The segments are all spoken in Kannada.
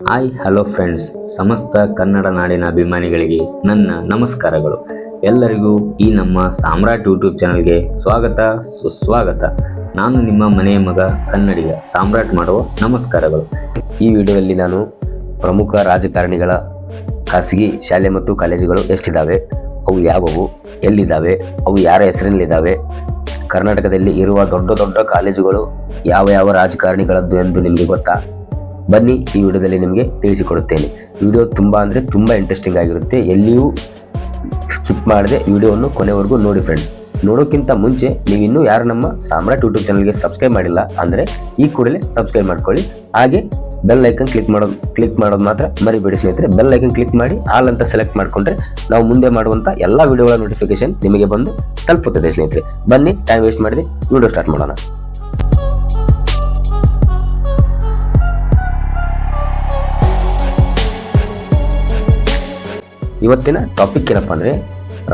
Hi, hello friends. ಸಮಸ್ತ ಕನ್ನಡ ನಾಡಿನ ಅಭಿಮಾನಿಗಳಿಗೆ ನನ್ನ ನಮಸ್ಕಾರಗಳು. ಎಲ್ಲರಿಗೂ ಈ ನಮ್ಮ ಸಾಮ್ರಾಟ್ ಯೂಟ್ಯೂಬ್ ಚಾನಲ್ಗೆ ಸ್ವಾಗತ, ಸುಸ್ವಾಗತ. ನಾನು ನಿಮ್ಮ ಮನೆಯ ಮಗ ಕನ್ನಡಿಗ ಸಾಮ್ರಾಟ್ ಮಾಡುವ ನಮಸ್ಕಾರಗಳು. ಈ ವಿಡಿಯೋದಲ್ಲಿ ನಾನು ಪ್ರಮುಖ ರಾಜಕಾರಣಿಗಳ ಖಾಸಗಿ ಶಾಲೆ ಮತ್ತು ಕಾಲೇಜುಗಳು ಎಷ್ಟಿದ್ದಾವೆ ಅವು ಯಾವುವು ಎಲ್ಲಿದ್ದಾವೆ ಅವು ಯಾರ ಹೆಸರಿನಲ್ಲಿದ್ದಾವೆ ಕರ್ನಾಟಕದಲ್ಲಿ ಇರುವ ದೊಡ್ಡ ದೊಡ್ಡ ಕಾಲೇಜುಗಳು ಯಾವ ಯಾವ ರಾಜಕಾರಣಿಗಳದ್ದು ಎಂದು ನಿಮಗೆ ಗೊತ್ತಾ? ಬನ್ನಿ ಈ ವಿಡಿಯೋದಲ್ಲಿ ನಿಮಗೆ ತಿಳಿಸಿಕೊಡುತ್ತೇನೆ. ವಿಡಿಯೋ ತುಂಬ ಅಂದರೆ ತುಂಬ ಇಂಟ್ರೆಸ್ಟಿಂಗ್ ಆಗಿರುತ್ತೆ. ಎಲ್ಲಿಯೂ ಸ್ಕಿಪ್ ಮಾಡದೆ ವಿಡಿಯೋವನ್ನು ಕೊನೆವರೆಗೂ ನೋಡಿ ಫ್ರೆಂಡ್ಸ್ ನೋಡೋಕ್ಕಿಂತ ಮುಂಚೆ ನೀವು ಇನ್ನೂ ಯಾರು ನಮ್ಮ ಸಾಮ್ರಾಟ್ ಯೂಟ್ಯೂಬ್ ಚಾನಲ್ಗೆ ಸಬ್ಸ್ಕ್ರೈಬ್ ಮಾಡಿಲ್ಲ ಅಂದರೆ ಈ ಕೂಡಲೇ ಸಬ್ಸ್ಕ್ರೈಬ್ ಮಾಡ್ಕೊಳ್ಳಿ. ಹಾಗೆ ಬೆಲ್ ಐಕನ್ ಕ್ಲಿಕ್ ಮಾಡೋದು ಕ್ಲಿಕ್ ಮಾಡೋದು ಮಾತ್ರ ಮರಿಬೇಡಿ ಸ್ನೇಹಿತರೆ. ಬೆಲ್ ಐಕನ್ ಕ್ಲಿಕ್ ಮಾಡಿ ಆಲ್ ಅಂತ ಸೆಲೆಕ್ಟ್ ಮಾಡಿಕೊಂಡ್ರೆ ನಾವು ಮುಂದೆ ಮಾಡುವಂಥ ಎಲ್ಲ ವಿಡಿಯೋಗಳ ನೋಟಿಫಿಕೇಶನ್ ನಿಮಗೆ ಬಂದು ತಲುಪುತ್ತದೆ ಸ್ನೇಹಿತರೆ. ಬನ್ನಿ ಟೈಮ್ ವೇಸ್ಟ್ ಮಾಡಿದೆ, ವಿಡಿಯೋ ಸ್ಟಾರ್ಟ್ ಮಾಡೋಣ. ಇವತ್ತಿನ ಟಾಪಿಕ್ ಏನಪ್ಪ ಅಂದರೆ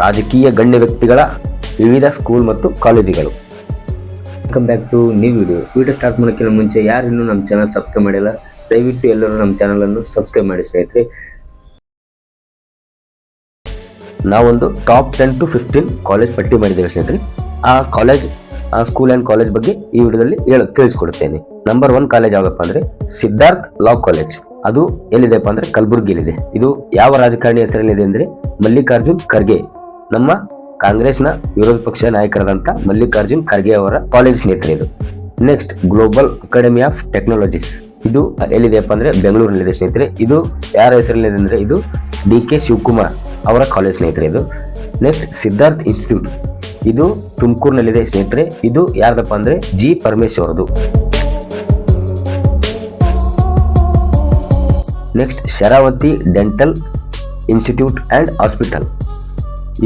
ರಾಜಕೀಯ ಗಣ್ಯ ವ್ಯಕ್ತಿಗಳ ವಿವಿಧ ಸ್ಕೂಲ್ ಮತ್ತು ಕಾಲೇಜುಗಳು. Welcome back to new video video start ಮಾಡೋಕ್ಕಿಂತ ಮುಂಚೆ ಯಾರು ಇನ್ನೂ ನಮ್ಮ ಚಾನಲ್ ಸಬ್ಸ್ಕ್ರೈಬ್ ಮಾಡಿಲ್ಲ, ದಯವಿಟ್ಟು ಎಲ್ಲರೂ ನಮ್ಮ ಚಾನಲನ್ನು ಸಬ್ಸ್ಕ್ರೈಬ್ ಮಾಡಿ ಸ್ನೇಹಿತರೆ. ನಾವೊಂದು top ten to fifteen college ಪಟ್ಟಿ ಮಾಡಿದ್ದೇವೆ ಸ್ನೇಹಿತರೆ. ಆ ಕಾಲೇಜ್ ಆ ಸ್ಕೂಲ್ ಆ್ಯಂಡ್ ಕಾಲೇಜ್ ಬಗ್ಗೆ ಈ ವಿಡಿಯೋದಲ್ಲಿ ಹೇಳ ತಿಳಿಸ್ಕೊಡ್ತೇನೆ ನಂಬರ್ ಒನ್ ಕಾಲೇಜ್ ಯಾವುದಪ್ಪ ಅಂದರೆ ಸಿದ್ಧಾರ್ಥ್ ಲಾ ಕಾಲೇಜ್ ಅದು ಎಲ್ಲಿದೆಪ್ಪ ಅಂದ್ರೆ ಕಲಬುರ್ಗಿಯಲ್ಲಿದೆ. ಇದು ಯಾವ ರಾಜಕಾರಣಿ ಹೆಸರಲ್ಲಿದೆ ಅಂದರೆ ಮಲ್ಲಿಕಾರ್ಜುನ್ ಖರ್ಗೆ. ನಮ್ಮ ಕಾಂಗ್ರೆಸ್ನ ವಿರೋಧ ಪಕ್ಷ ನಾಯಕರಾದಂಥ ಮಲ್ಲಿಕಾರ್ಜುನ್ ಖರ್ಗೆ ಅವರ ಕಾಲೇಜ್ ಸ್ನೇಹಿತರೆ ಇದು. Next global academy of technologies ಇದು ಎಲ್ಲಿದೆಯಪ್ಪ ಅಂದರೆ ಬೆಂಗಳೂರಿನಲ್ಲಿದೆ ಸ್ನೇಹಿತರೆ. ಇದು ಯಾರ ಹೆಸರಲ್ಲಿದೆ ಅಂದರೆ ಇದು ಡಿ ಕೆ ಶಿವಕುಮಾರ್ ಅವರ ಕಾಲೇಜ್ ಸ್ನೇಹಿತರೆ ಇದು. ನೆಕ್ಸ್ಟ್ ಸಿದ್ಧಾರ್ಥ್ ಇನ್ಸ್ಟಿಟ್ಯೂಟ್ ಇದು ತುಮಕೂರಿನಲ್ಲಿದೆ ಸ್ನೇಹಿತರೆ. ಇದು ಯಾರದಪ್ಪ ಅಂದರೆ G ಪರಮೇಶ್ವರದು. Next Sharavathi dental institute and hospital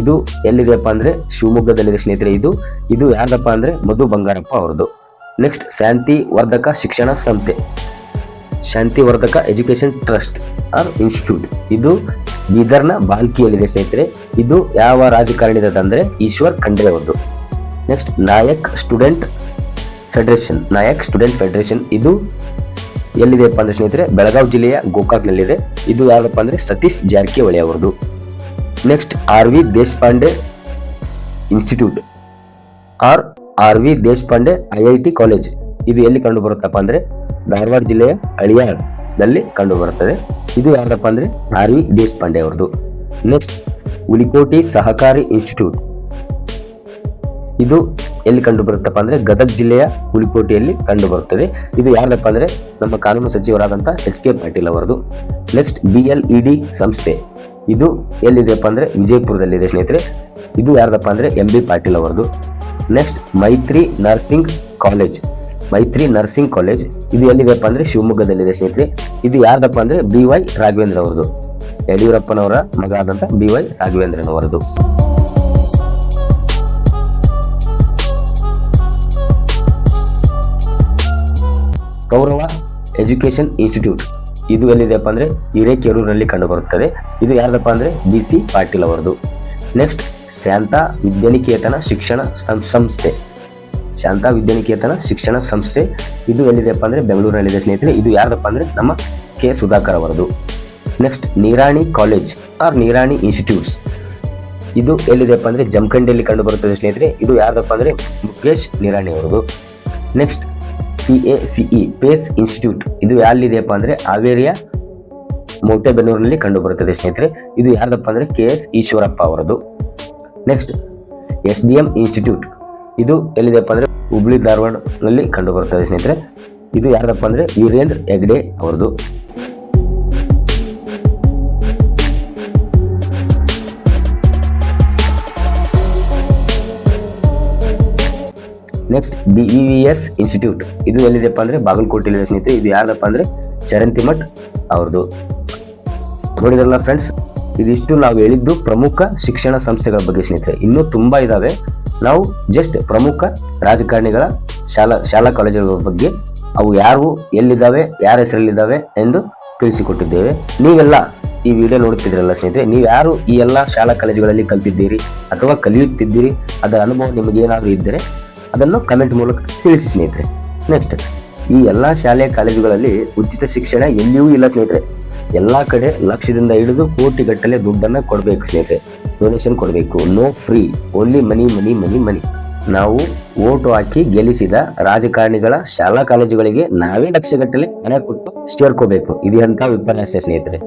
ಇದು ಎಲ್ಲಿದೆಯಪ್ಪ ಅಂದರೆ ಶಿವಮೊಗ್ಗದಲ್ಲಿದೆ ಸ್ನೇಹಿತರೆ ಇದು. ಇದು ಯಾರಪ್ಪ ಅಂದರೆ ಮಧು ಬಂಗಾರಪ್ಪ ಅವ್ರದ್ದು. Next Shanti Vardhaka Shikshana Samsthe. Shanti Vardhaka education trust or institute ಇದು ಬೀದರ್ನ ಬಾಲ್ಕಿಯಲ್ಲಿದೆ ಸ್ನೇಹಿತರೆ. ಇದು ಯಾವ ರಾಜಕಾರಣಿದಂದರೆ ಈಶ್ವರ್ ಖಂಡ್ರೆ ಅವರದು next Nayak student federation Nayak student federation ಇದು ಎಲ್ಲಿದೆಯಪ್ಪ ಅಂದ್ರೆ ಸ್ನೇಹಿತರೆ, ಬೆಳಗಾವಿ ಜಿಲ್ಲೆಯ ಗೋಕಾಕ್ನಲ್ಲಿದೆ. ಇದು ಯಾರಪ್ಪ ಅಂದ್ರೆ ಸತೀಶ್ ಜಾರಕಿಹೊಳಿ ಅವರದು next R V Deshpande institute or R V Deshpande I I T college ಇದು ಎಲ್ಲಿ ಕಂಡು ಬರುತ್ತಪ್ಪ ಅಂದ್ರೆ ಧಾರವಾಡ ಜಿಲ್ಲೆಯ ಅಳಿಯಾಳದಲ್ಲಿ ಕಂಡು ಬರುತ್ತದೆ. ಇದು ಯಾರಪ್ಪ ಅಂದ್ರೆ ಆರ್ ವಿ ದೇಶಪಾಂಡೆ ಅವರದು ನೆಕ್ಸ್ಟ್ ಉಲಿಕೋಟಿ ಸಹಕಾರಿ ಇನ್ಸ್ಟಿಟ್ಯೂಟ್ ಇದು ಎಲ್ಲಿ ಕಂಡು ಬರುತ್ತಪ್ಪ ಅಂದ್ರೆ ಗದಗ ಜಿಲ್ಲೆಯ ಹುಲಿಕೋಟೆಯಲ್ಲಿ ಕಂಡು ಬರುತ್ತದೆ ಇದು ಯಾರದಪ್ಪ ಅಂದ್ರೆ ನಮ್ಮ ಕಾನೂನು ಸಚಿವರಾದಂಥ ಎಚ್ ಕೆ ಪಾಟೀಲ್ ಅವರದು. Next B L E D ಸಂಸ್ಥೆ. ಇದು ಎಲ್ಲಿದೆಯಪ್ಪ ಅಂದ್ರೆ ವಿಜಯಪುರದಲ್ಲಿದೆ ಸ್ನೇಹಿತರೆ. ಇದು ಯಾರದಪ್ಪ ಅಂದ್ರೆ ಎಂ ಬಿ ಪಾಟೀಲ್ ಅವರದು. Next Maitri nursing college. Maitri nursing college. ಇದು ಎಲ್ಲಿದೆಪ್ಪ ಅಂದ್ರೆ ಶಿವಮೊಗ್ಗದಲ್ಲಿದೆ ಸ್ನೇಹಿತರೆ. ಇದು ಯಾರದಪ್ಪ ಅಂದ್ರೆ ಬಿ ವೈ ರಾಘವೇಂದ್ರ ಅವರದು. ಯಡಿಯೂರಪ್ಪನವರ ಮಗ ಆದಂಥ ಬಿ ವೈ ರಾಘವೇಂದ್ರನವರದು. ಎಜುಕೇಶನ್ ಇನ್ಸ್ಟಿಟ್ಯೂಟ್ ಇದು ಎಲ್ಲಿದೆಯಪ್ಪ ಅಂದರೆ ಹಿರೇಕೆರೂರಿನಲ್ಲಿ ಕಂಡುಬರುತ್ತದೆ. ಇದು ಯಾರದಪ್ಪ ಅಂದರೆ ಬಿ ಸಿ ಪಾಟೀಲ್ ಅವರದು. ನೆಕ್ಸ್ಟ್ ಶಾಂತಾ ವಿದ್ಯಾನಿಕೇತನ ಶಿಕ್ಷಣ ಸಂಸ್ಥೆ. ಶಾಂತಾ ವಿದ್ಯಾನಿಕೇತನ ಶಿಕ್ಷಣ ಸಂಸ್ಥೆ. ಇದು ಎಲ್ಲಿದೆಯಪ್ಪ ಅಂದರೆ ಬೆಂಗಳೂರಿನಲ್ಲಿದೆ ಸ್ನೇಹಿತರೆ. ಇದು ಯಾರದಪ್ಪ ಅಂದರೆ ನಮ್ಮ ಕೆ ಸುಧಾಕರ್ ಅವರದು. Next Nirani college or Nirani institutes ಇದು ಎಲ್ಲಿದೆಯಪ್ಪ ಅಂದರೆ ಜಮಖಂಡಿಯಲ್ಲಿ ಕಂಡು ಬರುತ್ತದೆ ಸ್ನೇಹಿತರೆ. ಇದು ಯಾರದಪ್ಪ ಅಂದರೆ ಮುಖೇಶ್ ನೀರಾಣಿ ಅವರದು. Next P A C E pace institute. ಇದು ಎಲ್ಲಿದೆಯಪ್ಪ ಅಂದ್ರೆ ಹಾವೇರಿಯ ಮೌಟೆಬೆನ್ನೂರಿನಲ್ಲಿ ಕಂಡು ಬರುತ್ತದೆ ಸ್ನೇಹಿತರೆ. ಇದು ಯಾರ್ದಪ್ಪ ಅಂದ್ರೆ ಕೆ ಎಸ್ ಈಶ್ವರಪ್ಪ ಅವರದು. Next, S D M institute. ಇದು ಎಲ್ಲಿದೆಯಪ್ಪ ಅಂದ್ರೆ ಹುಬ್ಳಿ ಧಾರವಾಡನಲ್ಲಿ ಕಂಡು ಬರುತ್ತದೆ ಸ್ನೇಹಿತರೆ. ಇದು ಯಾರ್ದಪ್ಪ ಅಂದ್ರೆ ವೀರೇಂದ್ರ ಹೆಗ್ಡೆ ಅವರದು. Next B E V S institute ಇದು ಎಲ್ಲಿದೆಪ್ಪ ಅಂದ್ರೆ ಬಾಗಲಕೋಟೆಯಲ್ಲಿ ಸ್ನೇಹಿತರೆ? ಇದು ಯಾರ್ದಪ್ಪ ಅಂದರೆ ಚರಂತಿ ಮಠ್ ಅವ್ರದ್ದು. ನೋಡಿದ್ರಲ್ಲ ಫ್ರೆಂಡ್ಸ್ ಇದಿಷ್ಟು ನಾವು ಹೇಳಿದ್ದು ಪ್ರಮುಖ ಶಿಕ್ಷಣ ಸಂಸ್ಥೆಗಳ ಬಗ್ಗೆ ಸ್ನೇಹಿತರೆ. ಇನ್ನೂ ತುಂಬ ಇದ್ದಾವೆ ನಾವು ಜಸ್ಟ್ ಪ್ರಮುಖ ರಾಜಕಾರಣಿಗಳ ಶಾಲಾ ಶಾಲಾ ಕಾಲೇಜುಗಳ ಬಗ್ಗೆ ಅವು ಯಾರು, ಎಲ್ಲಿದ್ದಾವೆ, ಯಾರ ಹೆಸರಲ್ಲಿದ್ದಾವೆ ಎಂದು ತಿಳಿಸಿಕೊಟ್ಟಿದ್ದೇವೆ. ನೀವೆಲ್ಲ ಈ ವಿಡಿಯೋ ನೋಡುತ್ತಿದ್ದೀರಲ್ಲ ಸ್ನೇಹಿತರೆ. ನೀವು ಯಾರು ಈ ಎಲ್ಲ ಶಾಲಾ ಕಾಲೇಜುಗಳಲ್ಲಿ ಕಲ್ತಿದ್ದೀರಿ ಅಥವಾ ಕಲಿಯುತ್ತಿದ್ದೀರಿ, ಅದರ ಅನುಭವ ನಿಮಗೇನಾದರೂ ಇದ್ದರೆ ಅದನ್ನು ಕಮೆಂಟ್ ಮೂಲಕ ತಿಳಿಸಿ ಸ್ನೇಹಿತರೆ. ನೆಕ್ಸ್ಟ್ ಈ ಎಲ್ಲ ಶಾಲೆ ಕಾಲೇಜುಗಳಲ್ಲಿ ಉಚಿತ ಶಿಕ್ಷಣ ಎಲ್ಲಿಯೂ ಇಲ್ಲ ಸ್ನೇಹಿತರೆ. ಎಲ್ಲ ಕಡೆ ಲಕ್ಷದಿಂದ ಹಿಡಿದು ಕೋಟಿಗಟ್ಟಲೆ ದುಡ್ಡನ್ನು ಕೊಡಬೇಕು ಸ್ನೇಹಿತರೆ. ಡೊನೇಷನ್ ಕೊಡಬೇಕು. No free only money money money money ನಾವು ಓಟು ಹಾಕಿ ಗೆಲ್ಲಿಸಿದ ರಾಜಕಾರಣಿಗಳ ಶಾಲಾ ಕಾಲೇಜುಗಳಿಗೆ ನಾವೇ ಲಕ್ಷಗಟ್ಟಲೆ ಹಣ ಕೊಟ್ಟು ಸೇರ್ಕೋಬೇಕು. ಇದು ಅಂತ ವಿಪರ್ಯಾಸ ಸ್ನೇಹಿತರೆ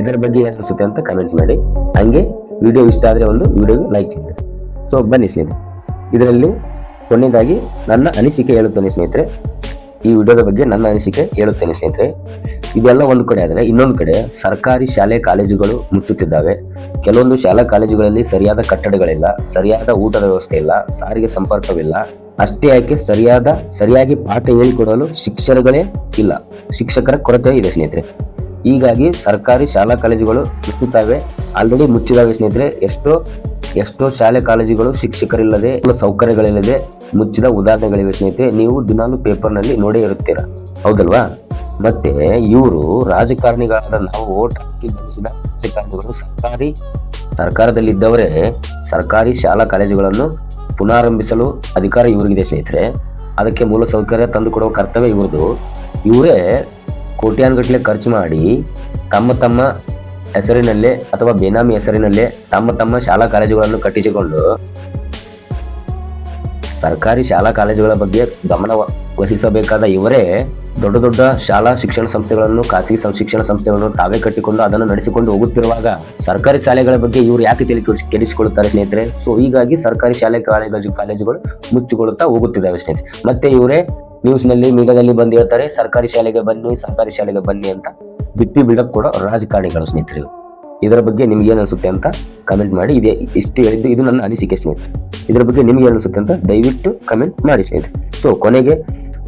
ಇದರ ಬಗ್ಗೆ ಏನು ಅನಿಸುತ್ತೆ ಅಂತ ಕಮೆಂಟ್ ಮಾಡಿ. ಹಂಗೆ ವಿಡಿಯೋ ಇಷ್ಟ ಆದರೆ ಒಂದು ವಿಡಿಯೋಗೆ ಲೈಕ್ ಮಾಡಿ. ಸೊ ಬನ್ನಿ ಸ್ನೇಹಿತರೆ. ಇದರಲ್ಲಿ ಕೊನೆಯದಾಗಿ ನನ್ನ ಅನಿಸಿಕೆ ಹೇಳುತ್ತೇನೆ ಸ್ನೇಹಿತರೆ, ಈ ವಿಡಿಯೋದ ಬಗ್ಗೆ ನನ್ನ ಅನಿಸಿಕೆ ಹೇಳುತ್ತೇನೆ ಸ್ನೇಹಿತರೆ. ಇದೆಲ್ಲ ಒಂದು ಕಡೆ ಆದರೆ ಇನ್ನೊಂದು ಕಡೆ ಸರ್ಕಾರಿ ಶಾಲೆ ಕಾಲೇಜುಗಳು ಮುಚ್ಚುತ್ತಿದ್ದಾವೆ. ಕೆಲವೊಂದು ಶಾಲಾ ಕಾಲೇಜುಗಳಲ್ಲಿ ಸರಿಯಾದ ಕಟ್ಟಡಗಳಿಲ್ಲ, ಸರಿಯಾದ ಊಟದ ವ್ಯವಸ್ಥೆ ಇಲ್ಲ, ಸಾರಿಗೆ ಸಂಪರ್ಕವಿಲ್ಲ. ಅಷ್ಟೇ ಯಾಕೆ ಸರಿಯಾದ, ಸರಿಯಾಗಿ ಪಾಠ ಹೇಳಿಕೊಡಲು ಶಿಕ್ಷಕಗಳೇ ಇಲ್ಲ, ಶಿಕ್ಷಕರ ಕೊರತೆ ಇದೆ ಸ್ನೇಹಿತರೆ. ಹೀಗಾಗಿ ಸರ್ಕಾರಿ ಶಾಲಾ ಕಾಲೇಜುಗಳು ಮುಚ್ಚುತ್ತವೆ ಆಲ್ರೆಡಿ ಮುಚ್ಚಿದಾವೆ ಸ್ನೇಹಿತರೆ. ಎಷ್ಟೋ ಎಷ್ಟೋ ಶಾಲೆ ಕಾಲೇಜುಗಳು ಶಿಕ್ಷಕರಿಲ್ಲದೆ ಸೌಕರ್ಯಗಳಿಲ್ಲದೆ ಮುಚ್ಚಿದ ಉದಾಹರಣೆಗಳಿವೆ ಸ್ನೇಹಿತರೆ. ನೀವು ದಿನಾಲು ಪೇಪರ್ನಲ್ಲಿ ನೋಡೇ ಇರುತ್ತೀರಾ? ಹೌದಲ್ವಾ? ಮತ್ತೆ ಇವರು ರಾಜಕಾರಣಿಗಳಾದ ನಾವು ಓಟ್ ಹಾಕಿ ಗಳಿಸಿದ ರಾಜಕಾರಣಿಗಳು ಸರ್ಕಾರಿ ಸರ್ಕಾರದಲ್ಲಿದ್ದವರೇ ಸರ್ಕಾರಿ ಶಾಲಾ ಕಾಲೇಜುಗಳನ್ನು ಪುನಾರಂಭಿಸಲು ಅಧಿಕಾರ ಇವರಿಗಿದೆ ಸ್ನೇಹಿತರೆ. ಅದಕ್ಕೆ ಮೂಲ ಸೌಕರ್ಯ ತಂದುಕೊಡುವ ಕರ್ತವ್ಯ ಇವ್ರದ್ದು. ಇವರೇ ಕೋಟ್ಯಾನ್ಗಟ್ಟಲೆ ಖರ್ಚು ಮಾಡಿ ತಮ್ಮ ತಮ್ಮ ಹೆಸರಿನಲ್ಲೇ ಅಥವಾ ಬೇನಾಮಿ ಹೆಸರಿನಲ್ಲೇ ತಮ್ಮ ತಮ್ಮ ಶಾಲಾ ಕಾಲೇಜುಗಳನ್ನು ಕಟ್ಟಿಸಿಕೊಂಡು ಸರ್ಕಾರಿ ಶಾಲಾ ಕಾಲೇಜುಗಳ ಬಗ್ಗೆ ಗಮನ ವಹಿಸಬೇಕಾದ ಇವರೇ ದೊಡ್ಡ ದೊಡ್ಡ ಶಾಲಾ ಶಿಕ್ಷಣ ಸಂಸ್ಥೆಗಳನ್ನು, ಖಾಸಗಿ ಶಿಕ್ಷಣ ಸಂಸ್ಥೆಗಳನ್ನು ತಾವೇ ಕಟ್ಟಿಕೊಂಡು ಅದನ್ನು ನಡೆಸಿಕೊಂಡು ಹೋಗುತ್ತಿರುವಾಗ ಸರ್ಕಾರಿ ಶಾಲೆಗಳ ಬಗ್ಗೆ ಇವರು ಯಾಕೆ ತಿಳಿ ಕೆಡಿಸ್- ಕೆಡಿಸಿಕೊಳ್ಳುತ್ತಾರೆ ಸ್ನೇಹಿತರೆ? ಸೊ ಹೀಗಾಗಿ ಸರ್ಕಾರಿ ಶಾಲೆ ಕಾಲೇಜು ಕಾಲೇಜುಗಳು ಮುಚ್ಚಿಕೊಳ್ಳುತ್ತಾ ಹೋಗುತ್ತಿದ್ದಾವೆ ಸ್ನೇಹಿತರೆ. ಮತ್ತೆ ಇವರೇ ನ್ಯೂಸ್ನಲ್ಲಿ ಮೀಡಿಯಾದಲ್ಲಿ ಬಂದು ಹೇಳ್ತಾರೆ, ಸರ್ಕಾರಿ ಶಾಲೆಗೆ ಬನ್ನಿ, ಸರ್ಕಾರಿ ಶಾಲೆಗೆ ಬನ್ನಿ ಅಂತ. ಬಿಟ್ಟಿ ಬಿಡಕ್ಕೆ ಕೂಡ ರಾಜಕಾರಣಿಗಳು ಸ್ನೇಹಿತರು. ಇದರ ಬಗ್ಗೆ ನಿಮ್ಗೆ ಏನು ಅನಿಸುತ್ತೆ ಅಂತ ಕಮೆಂಟ್ ಮಾಡಿ. ಇದೇ ಇಷ್ಟು ಹೇಳಿದ್ದು, ಇದು ನನ್ನ ಅನಿಸಿಕೆ ಸ್ನೇಹಿತರು. ಇದರ ಬಗ್ಗೆ ನಿಮ್ಗೆ ಏನು ಅನಿಸುತ್ತೆ ಅಂತ ದಯವಿಟ್ಟು ಕಮೆಂಟ್ ಮಾಡಿ ಸ್ನೇಹಿತರೆ. ಸೊ ಕೊನೆಗೆ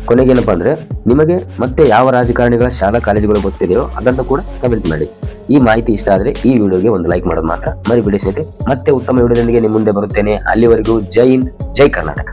ಕೊನೆಗೆ ಏನಪ್ಪಾ ಅಂದ್ರೆ, ನಿಮಗೆ ಮತ್ತೆ ಯಾವ ರಾಜಕಾರಣಿಗಳ ಶಾಲಾ ಕಾಲೇಜುಗಳು ಗೊತ್ತಿದೆಯೋ ಅದನ್ನು ಕೂಡ ಕಮೆಂಟ್ ಮಾಡಿ. ಈ ಮಾಹಿತಿ ಇಷ್ಟ ಆದರೆ ಈ ವಿಡಿಯೋಗೆ ಒಂದು ಲೈಕ್ ಮಾಡೋದು ಮಾತ್ರ ಮರಿಬಿಡಿ ಸ್ನೇಹಿತರೆ. ಮತ್ತೆ ಉತ್ತಮ ವಿಡಿಯೋದೊಂದಿಗೆ ನಿಮ್ಮ ಮುಂದೆ ಬರುತ್ತೇನೆ. ಅಲ್ಲಿವರೆಗೂ ಜೈ ಹಿಂದ್, ಜೈ ಕರ್ನಾಟಕ.